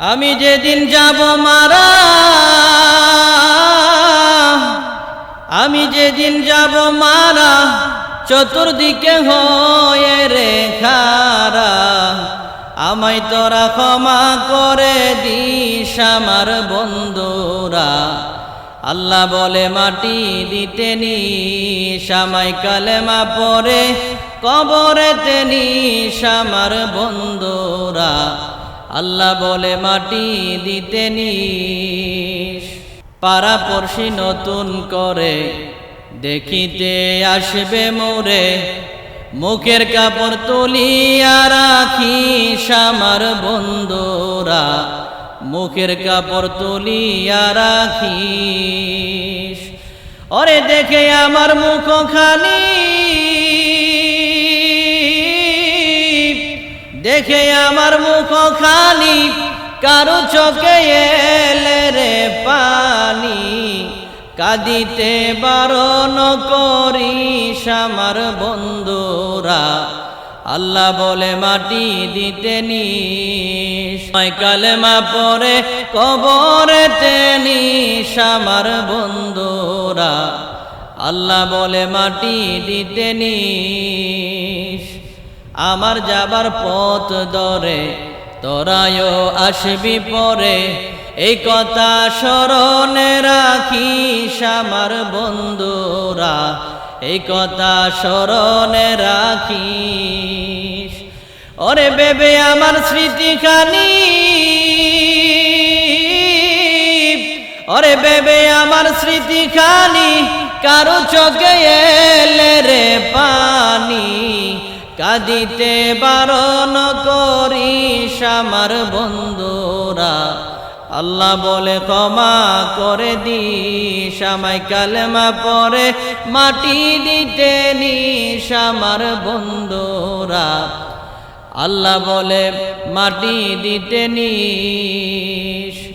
আমি যেদিন যাব মারা, আমি যেদিন যাব মারা, চতুর্দিকে হয়ে রেখারা আমায় তোরা ক্ষমা করে দিস আমার বন্ধুরা। আল্লাহ বলে মাটি দিতে নিস, আমায় কালেমা পরে কবরেতে নিস আমার বন্ধুরা। আল্লাহ বলে, মাটি দিতে নিস, পাড়া পড়শি নতুন করে। দেখিতে আসবে মোরে, মুখের কাপড় তুলিয়া রাখিস আমার বন্ধুরা। মুখের কাপড় তুলিয়া রাখিস। ওরে দেখে আমার মুখ খানি দেখে আমার মুখ খালি, কারও চোখে এলে রে পানি। কাঁদিতে বারণ করিস আমার বন্ধুরা, আল্লাহ বলে মাটি দিতে নিস। কালেমা পরে কবরেতে নিস আমার বন্ধুরা, আল্লাহ বলে মাটি দিতে নিস। আমার যাবার পথ ধরে তোরায়ও আসবি পরে। এই কথা স্মরণে রাখিস আমার বন্ধুরা, এই কথা স্মরণে রাখিস। ওরে বেবে আমার স্মৃতিখানি, ওরে বেবে আমার স্মৃতিখানি, কারও চোখে এলে রে পানি। কাঁদিতে বারণ করিস আমার বন্ধুরা। আল্লাহ বলে, ক্ষমা করে দিস, আমায় কালেমা পরে মাটি দিতে নিস আমার বন্ধুরা। আল্লাহ বলে, মাটি দিতে নিস।